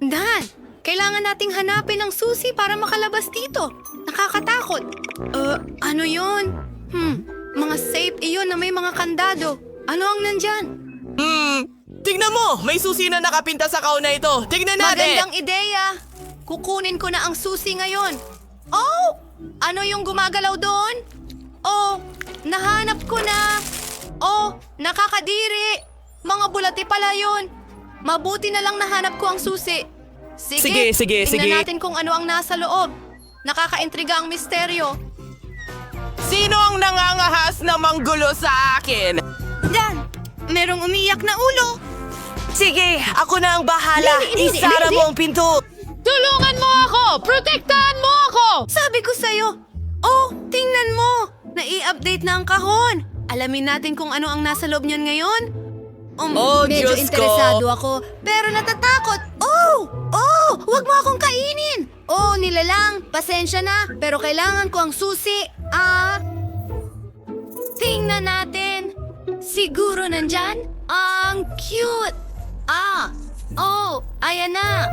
Dan, kailangan nating hanapin ang susi para makalabas dito. Nakakatakot. Uh, ano yun? Hmm, mga safe iyon na may mga kandado. Ano ang nandyan? Hmm, tignan mo! May susi na nakapinta sa kauna ito. Tignan natin! Magandang ideya. Kukunin ko na ang susi ngayon. Oh! Ano yung gumagalaw doon? Oh, nahanap ko na. Oh, nakakadiri. Mga bulati pala yun. Mabuti na lang nahanap ko ang susi. Sige, Sige, sige, tingnan sige. natin kung ano ang nasa loob. Nakakaintriga ang misteryo. Sino ang nangangahas na manggulo sa akin? Dan, merong umiyak na ulo. Sige, ako na ang bahala. Hindi, Isara hindi. mo ang pinto. Tulungan mo ako! Protektahan mo ako! Sabi ko sa'yo, oh, tingnan mo! Nai-update na ang kahon. Alamin natin kung ano ang nasa loob niyan ngayon. Um, Oh, medyo Diyos ko. interesado ako, pero natatakot. Oh! Oh! Huwag mo akong kainin! Oh, nilalang. Pasensya na, pero kailangan ko ang susi. Ah... Tingnan natin. Siguro nandyan? Ang cute! Ah! Oh, ayan na.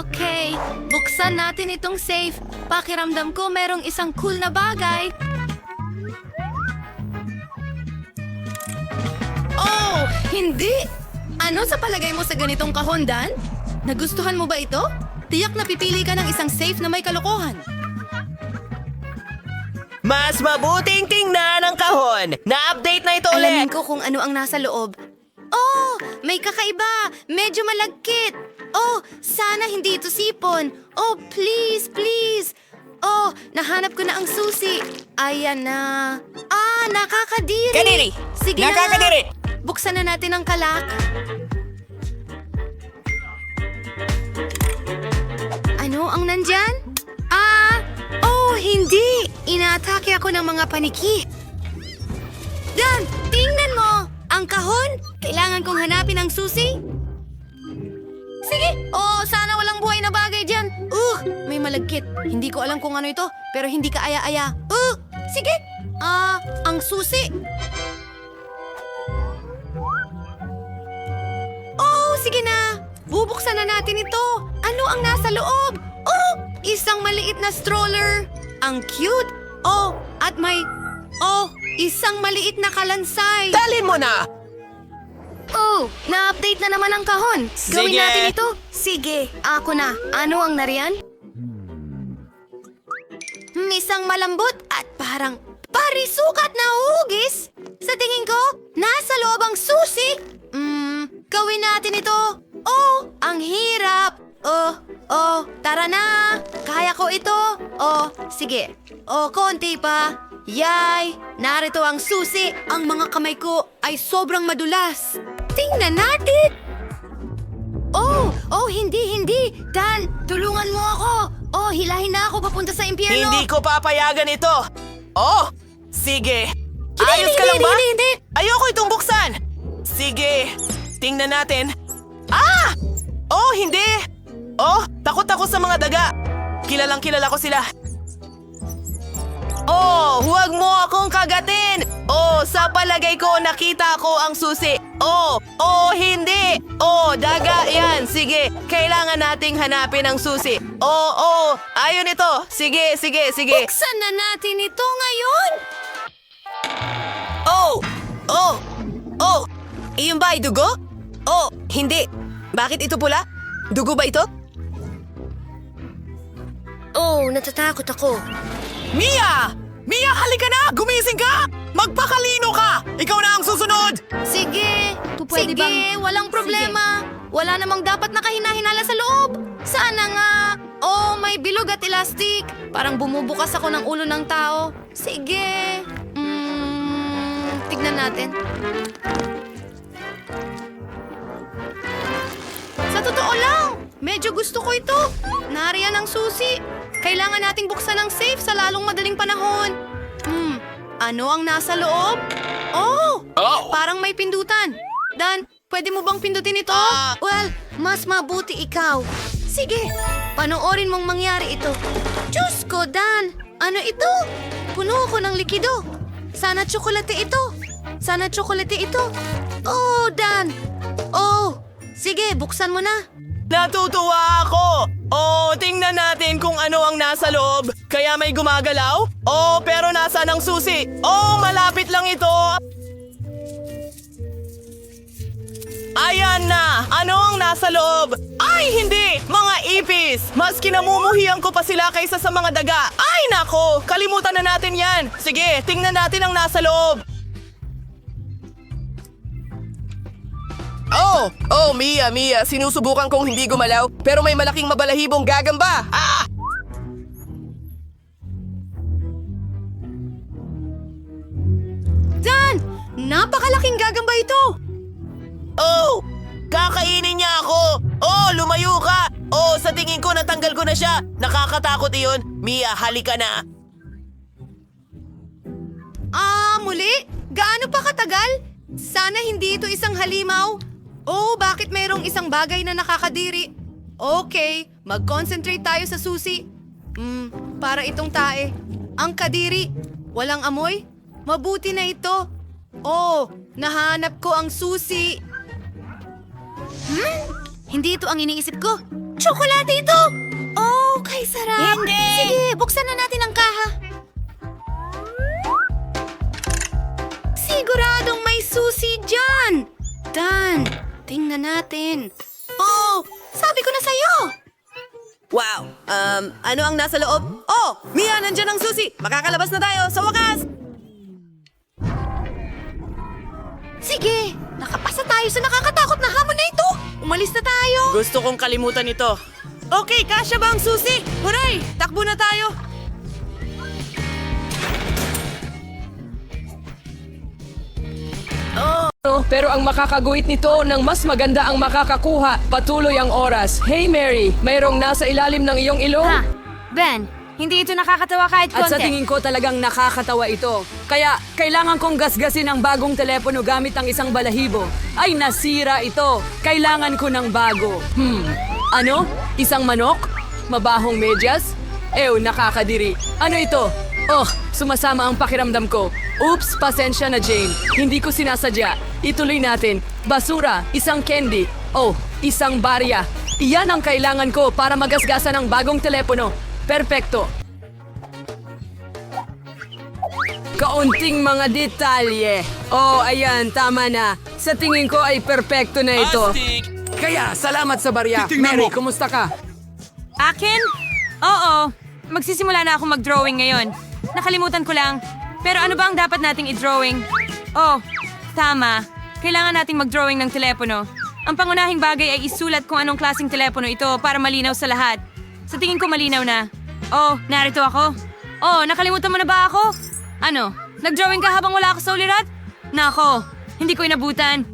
Okay, buksan natin itong safe. Pakiramdam ko merong isang cool na bagay. Oh, hindi! Ano sa palagay mo sa ganitong kahon, Dan? Nagustuhan mo ba ito? Tiyak na pipili ka ng isang safe na may kalokohan. Mas mabuting tingnan ang kahon. Na-update na ito Alamin ulit. ko kung ano ang nasa loob. Oh, may kakaiba. Medyo malagkit. Oh, sana hindi ito sipon. Oh, please, please. Oh, nahanap ko na ang susi. Ayan na. Ah, nakakadiri. Kadiri. Sige Nakakadiri. na. Buksan na natin ang kalak. Ano ang nandyan? Ah, oh, hindi. Inaatake ako ng mga paniki. Dan, tingnan mo! Ang kahon! Kailangan kong hanapin ang susi. Sige! Oh, sana walang buhay na bagay dyan. Uh, may malagkit. Hindi ko alam kung ano ito, pero hindi ka aya-aya. Uh, sige! Ah, ang susi. Sige na. Bubuksan na natin ito. Ano ang nasa loob? Oh, isang maliit na stroller. Ang cute. Oh, at may... Oh, isang maliit na kalansay. Dalhin mo na. Oh, na-update na naman ang kahon. Gawin Sige. natin ito. Sige, ako na. Ano ang nariyan? Hmm, isang malambot at parang parisukat na hugis. Sa tingin ko, nasa loob ang susi. Gawin natin ito. Oh, ang hirap. Oh, oh, tara na. Kaya ko ito. Oh, sige. Oh, konti pa. Yay! Narito ang susi. Ang mga kamay ko ay sobrang madulas. Tingnan natin! Oh! Oh, hindi, hindi! Dan, tulungan mo ako! Oh, hilahin na ako papunta sa impyerno! Hindi ko papayagan ito. Oh, sige. Hindi, Ayos hindi, ka lang hindi, ba? hindi, hindi. Ayoko itong buksan. Sige, tingnan natin. Ah! Oh, hindi. Oh, takot ako sa mga daga. Kilalang kilala ko sila. Oh, huwag mo akong kagatin! Oh, sa palagay ko nakita ko ang susi. Oh, oh, hindi! Oh, daga yan. Sige, kailangan nating hanapin ang susi. Oh, oh, ayun ito. Sige, sige, sige. Buksan na natin ito ngayon! Oh! Oh! Oh! Iyon ba ay dugo? Oh, hindi. Bakit ito pula? Dugo ba ito? Oh, natatakot ako. Mia! Mia, halika na! Gumising ka! Magpakalino ka! Ikaw na ang susunod! Sige, pwede sige, bang- walang problema. Wala namang dapat nakahinahinala sa loob. Sana nga. Oh, may bilog at elastic. Parang bumubukas ako ng ulo ng tao. Sige. Mm, tignan natin. Totoo lang, medyo gusto ko ito. Nariyan ang susi. Kailangan nating buksan ang safe sa lalong madaling panahon. Hmm, ano ang nasa loob? Oh! Oh! Parang may pindutan. Dan, pwede mo bang pindutin ito? Ah. well, mas mabuti ikaw. Sige, panoorin mong mangyari ito. Diyos ko, Dan! Ano ito? Puno ko ng likido. Sana tsokolate ito. Sana tsokolate ito. Oh, Dan! Oh, sige, buksan mo na. Natutuwa ako! Oh, tingnan natin kung ano ang nasa loob. Kaya may gumagalaw? Oh, pero nasa ng susi? Oh, malapit lang ito! Ayan na! Ano ang nasa loob? Ay, hindi! Mga ipis! Mas kinamumuhian ko pa sila kaysa sa mga daga. Ay, nako! Kalimutan na natin yan! Sige, tingnan natin ang nasa loob. Oh! Oh, Mia, Mia. Sinusubukan kong hindi gumalaw, pero may malaking mabalahibong gagamba. Ah! Dan! Napakalaking gagamba ito! Oh! Kakainin niya ako! Oh, lumayo ka! Oh, sa tingin ko natanggal ko na siya. Nakakatakot iyon. Mia, halika na. Ah, muli? Gaano pa katagal? Sana hindi ito isang halimaw. Oh, bakit mayroong isang bagay na nakakadiri? Okay, mag-concentrate tayo sa susi. Hmm, para itong tae. Ang kadiri. Walang amoy? Mabuti na ito. Oh, nahanap ko ang susi. Hmm? Hindi ito ang iniisip ko. Tsokolate ito! Oh, kay sarap. Hindi! Sige, buksan na natin ang kaha. Siguradong may susi dyan! Dan, tingnan natin. Oh, sabi ko na sa'yo! Wow! Um, ano ang nasa loob? Oh! Mia, nandyan ang susi! Makakalabas na tayo sa wakas! Sige, nakapasa tayo sa nakakatakot na hamon na ito! Umalis na tayo! Gusto kong kalimutan ito. Okay, kasya ba ang susi? Huray! Takbo na tayo! Pero ang makakaguhit nito ng mas maganda ang makakakuha. Patuloy ang oras. Hey Mary, mayroong nasa ilalim ng iyong ilong? Ha? Ben, hindi ito nakakatawa kahit konti. At sa tingin ko talagang nakakatawa ito. Kaya kailangan kong gasgasin ang bagong telepono gamit ang isang balahibo. Ay nasira ito. Kailangan ko ng bago. Hmm. Ano? Isang manok? Mabahong medyas? Ew, nakakadiri. Ano ito? Oh, sumasama ang pakiramdam ko. Oops, pasensya na Jane. Hindi ko sinasadya. Ituloy natin. Basura, isang candy. Oh, isang barya. Iyan ang kailangan ko para magasgasan ang bagong telepono. Perpekto. Kaunting mga detalye. Oh, ayan, tama na. Sa tingin ko ay perpekto na ito. Kaya, salamat sa barya. Mary, kumusta ka? Akin? Oo. Magsisimula na ako mag-drawing ngayon. Nakalimutan ko lang. Pero ano ba ang dapat nating i-drawing? Oh, tama. Kailangan nating mag-drawing ng telepono. Ang pangunahing bagay ay isulat kung anong klaseng telepono ito para malinaw sa lahat. Sa tingin ko malinaw na. Oh, narito ako. Oh, nakalimutan mo na ba ako? Ano? Nag-drawing ka habang wala ako sa ulirat? Nako, hindi ko inabutan.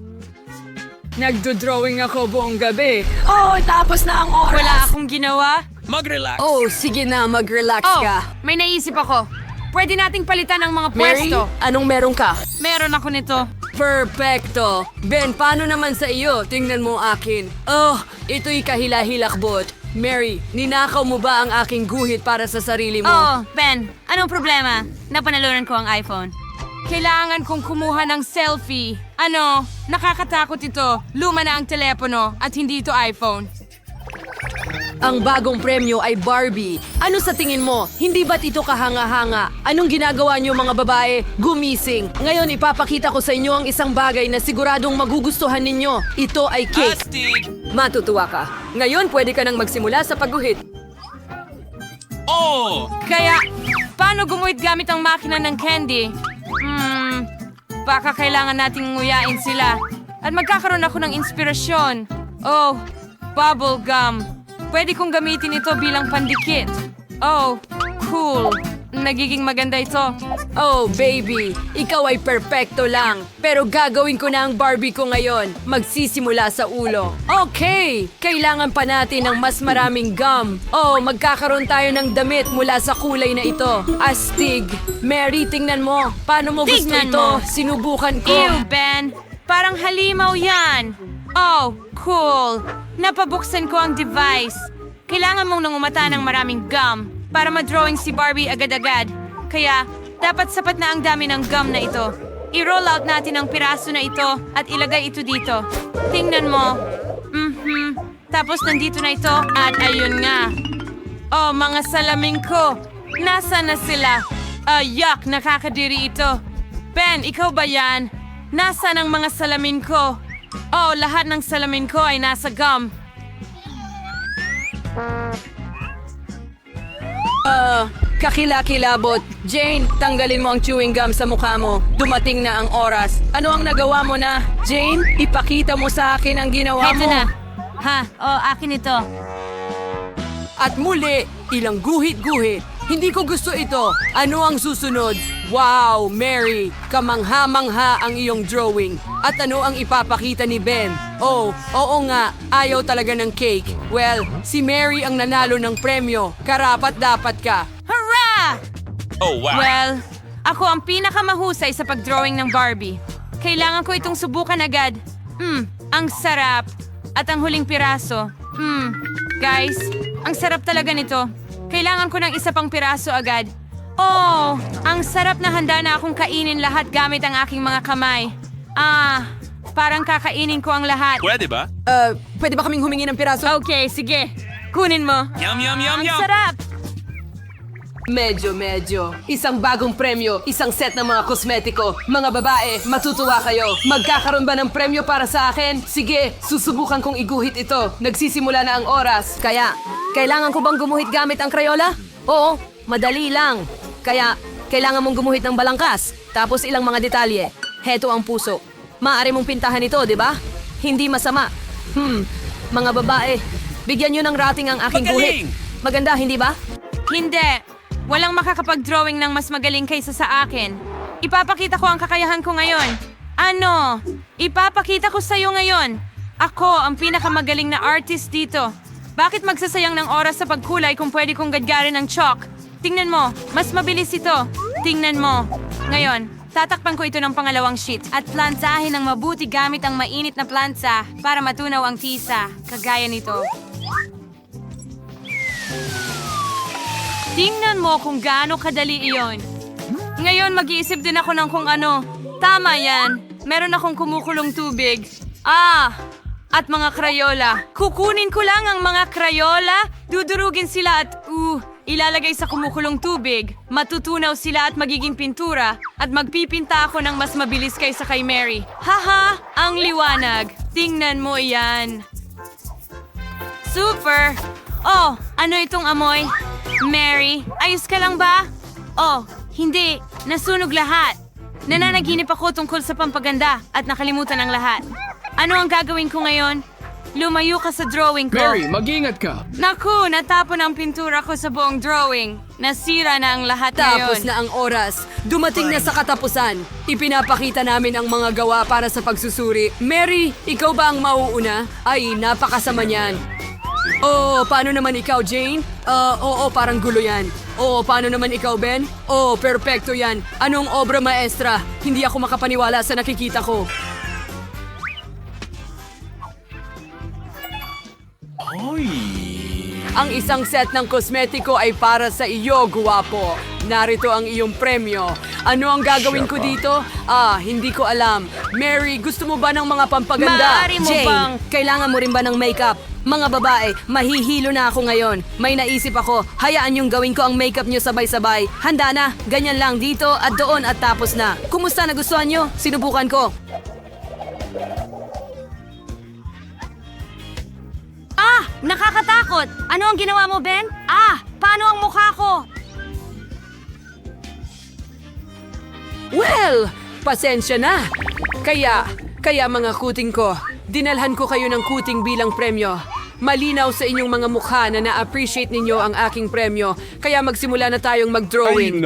Nagdo-drawing ako buong gabi. Oh, tapos na ang oras. Wala akong ginawa. Oh, sige na, mag-relax Oh, ka. may naisip ako. Pwede nating palitan ang mga Mary, pwesto. anong meron ka? Meron ako nito. Perfecto. Ben, paano naman sa iyo? Tingnan mo akin. Oh, ito'y kahila-hilakbot. Mary, ninakaw mo ba ang aking guhit para sa sarili mo? Oh, Ben, anong problema? Napanalunan ko ang iPhone. Kailangan kong kumuha ng selfie. Ano, nakakatakot ito. Luma na ang telepono at hindi ito iPhone. Ang bagong premyo ay Barbie. Ano sa tingin mo? Hindi ba't ito kahanga-hanga? Anong ginagawa niyo mga babae? Gumising. Ngayon ipapakita ko sa inyo ang isang bagay na siguradong magugustuhan ninyo. Ito ay cake. Matutuwa ka. Ngayon pwede ka nang magsimula sa pagguhit. Kaya, paano gumuhit gamit ang makina ng candy? Hmm, baka kailangan nating nguyain sila. At magkakaroon ako ng inspirasyon. Oh, bubble gum. Pwede kong gamitin ito bilang pandikit. Oh, cool. Nagiging maganda ito. Oh, baby, ikaw ay perpekto lang. Pero gagawin ko na ang Barbie ko ngayon. Magsisimula sa ulo. Okay, kailangan pa natin ng mas maraming gum. Oh, magkakaroon tayo ng damit mula sa kulay na ito. Astig. Mary, tingnan mo. Paano mo gusto Tingnan ito? mo. Sinubukan ko. Ew, Ben! Parang halimaw yan! Oh, cool! Napabuksan ko ang device. Kailangan mong nangumata ng maraming gum para ma-drawing si Barbie agad-agad. Kaya, dapat sapat na ang dami ng gum na ito. I-roll out natin ang piraso na ito at ilagay ito dito. Tingnan mo. Mhm. Tapos nandito na ito at ayun nga. Oh, mga salamin ko. Nasa na sila? Ah, yuck, nakakadiri ito. Ben, ikaw ba yan? Nasa ng mga salamin ko? Oh, lahat ng salamin ko ay nasa gum. Ah, kakilakilabot. Jane, tanggalin mo ang chewing gum sa mukha mo. Dumating na ang oras. Ano ang nagawa mo na? Jane, ipakita mo sa akin ang ginawa Heto mo. na. Ha, oh, akin ito. At muli, ilang guhit-guhit. Hindi ko gusto ito. Ano ang susunod? Wow, Mary, kamangha-mangha ang iyong drawing. At ano ang ipapakita ni Ben? Oh, oo nga, ayaw talaga ng cake. Well, si Mary ang nanalo ng premyo. Karapat dapat ka. Hurrah! Oh, wow. Well, ako ang pinakamahusay sa pagdrawing ng Barbie. Kailangan ko itong subukan agad. Hmm, ang sarap. At ang huling piraso. Hmm, guys, ang sarap talaga nito. Kailangan ko ng isa pang piraso agad. Oh, ang sarap na handa na akong kainin lahat gamit ang aking mga kamay. Ah, parang kakainin ko ang lahat. Pwede ba? Uh, pwede ba kaming humingi ng piraso? Okay, sige. Kunin mo. Yum, yum, yum, Ang yum. sarap! Medyo, medyo. Isang bagong premyo, isang set ng mga kosmetiko. Mga babae, matutuwa kayo. Magkakaroon ba ng premyo para sa akin? Sige, susubukan kong iguhit ito. Nagsisimula na ang oras. Kaya, kailangan ko bang gumuhit gamit ang Crayola? Oo, madali lang. Kaya, kailangan mong gumuhit ng balangkas. Tapos ilang mga detalye. Heto ang puso. Maaari mong pintahan ito, di ba? Hindi masama. Hmm, mga babae, bigyan nyo ng rating ang aking Magaling! guhit. Maganda, hindi ba? Hindi. Walang makakapag-drawing ng mas magaling kaysa sa akin. Ipapakita ko ang kakayahan ko ngayon. Ano? Ipapakita ko sa'yo ngayon. Ako ang pinakamagaling na artist dito. Bakit magsasayang ng oras sa pagkulay kung pwede kong gadgarin ng chalk? Tingnan mo, mas mabilis ito. Tingnan mo. Ngayon, tatakpan ko ito ng pangalawang sheet at plansahin ng mabuti gamit ang mainit na plansa para matunaw ang tisa, kagaya nito. Tingnan mo kung gaano kadali iyon. Ngayon, mag-iisip din ako ng kung ano. Tama yan. Meron akong kumukulong tubig. Ah! At mga krayola. Kukunin ko lang ang mga krayola, dudurugin sila at, uh, ilalagay sa kumukulong tubig. Matutunaw sila at magiging pintura. At magpipinta ako ng mas mabilis kaysa kay Mary. Haha! Ang liwanag. Tingnan mo yan. Super! Oh, ano itong amoy? Mary, ayos ka lang ba? Oh, hindi. Nasunog lahat. Nananaginip ako tungkol sa pampaganda at nakalimutan ang lahat. Ano ang gagawin ko ngayon? Lumayo ka sa drawing ko. Mary, mag-ingat ka. Naku, natapon ang pintura ko sa buong drawing. Nasira na ang lahat ngayon. Tapos na ang oras. Dumating na sa katapusan. Ipinapakita namin ang mga gawa para sa pagsusuri. Mary, ikaw ba ang mauuna? Ay, napakasama niyan. Oh, paano naman ikaw, Jane? Ah, oo, parang gulo yan. Oo, paano naman ikaw, Ben? Oo, perpekto yan. Anong obra maestra? Hindi ako makapaniwala sa nakikita ko. Ang isang set ng kosmetiko ay para sa iyo, guwapo. Narito ang iyong premyo. Ano ang gagawin ko dito? Ah, hindi ko alam. Mary, gusto mo ba ng mga pampaganda? Maaari mo Jane, bang- kailangan mo rin ba ng makeup? Mga babae, mahihilo na ako ngayon. May naisip ako, hayaan yung gawin ko ang makeup nyo sabay-sabay. Handa na, ganyan lang dito at doon at tapos na. Kumusta nagustuhan nyo? Sinubukan ko. Nakakatakot! Ano ang ginawa mo, Ben? Ah! Paano ang mukha ko? Well, pasensya na. Kaya, kaya mga kuting ko, dinalhan ko kayo ng kuting bilang premyo. Malinaw sa inyong mga mukha na na-appreciate ninyo ang aking premyo, kaya magsimula na tayong mag-drawing.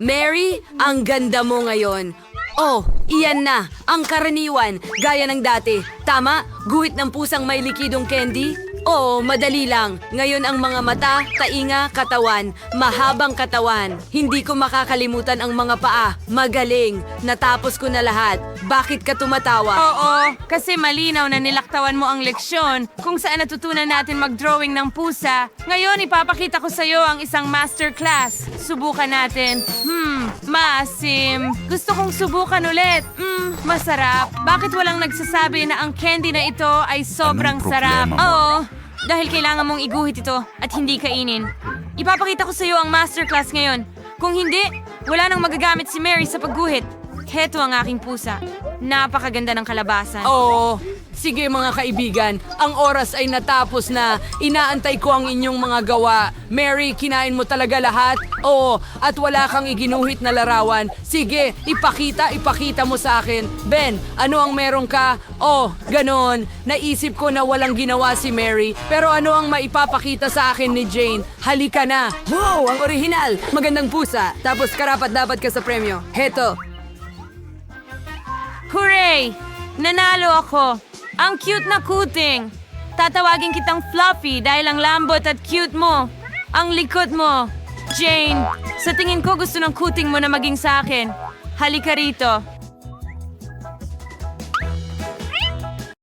Mary, ang ganda mo ngayon. Oh, iyan na, ang karaniwan, gaya ng dati. Tama, guhit ng pusang may likidong candy? Oo, madali lang. Ngayon ang mga mata, tainga, katawan, mahabang katawan. Hindi ko makakalimutan ang mga paa. Magaling. Natapos ko na lahat. Bakit ka tumatawa? Oo, kasi malinaw na nilaktawan mo ang leksyon kung saan natutunan natin mag-drawing ng pusa. Ngayon, ipapakita ko sa iyo ang isang masterclass. Subukan natin. Hmm, maasim. Gusto kong subukan ulit. Hmm, masarap. Bakit walang nagsasabi na ang candy na ito ay sobrang Anong sarap? Oo, Dahil kailangan mong iguhit ito at hindi kainin. Ipapakita ko sa iyo ang masterclass ngayon. Kung hindi, wala nang magagamit si Mary sa pagguhit. Heto ang aking pusa. Napakaganda ng kalabasan. Oo. Sige mga kaibigan, ang oras ay natapos na. Inaantay ko ang inyong mga gawa. Mary, kinain mo talaga lahat? Oo, at wala kang iginuhit na larawan. Sige, ipakita, ipakita mo sa akin. Ben, ano ang meron ka? Oh, ganon. Naisip ko na walang ginawa si Mary, pero ano ang maipapakita sa akin ni Jane? Halika na. Wow, ang orihinal. Magandang pusa. Tapos karapat dapat ka sa premyo. Heto, Hooray! Nanalo ako! Ang cute na kuting! Tatawagin kitang Fluffy dahil ang lambot at cute mo. Ang likot mo. Jane, sa tingin ko gusto ng kuting mo na maging sa akin. Halika rito.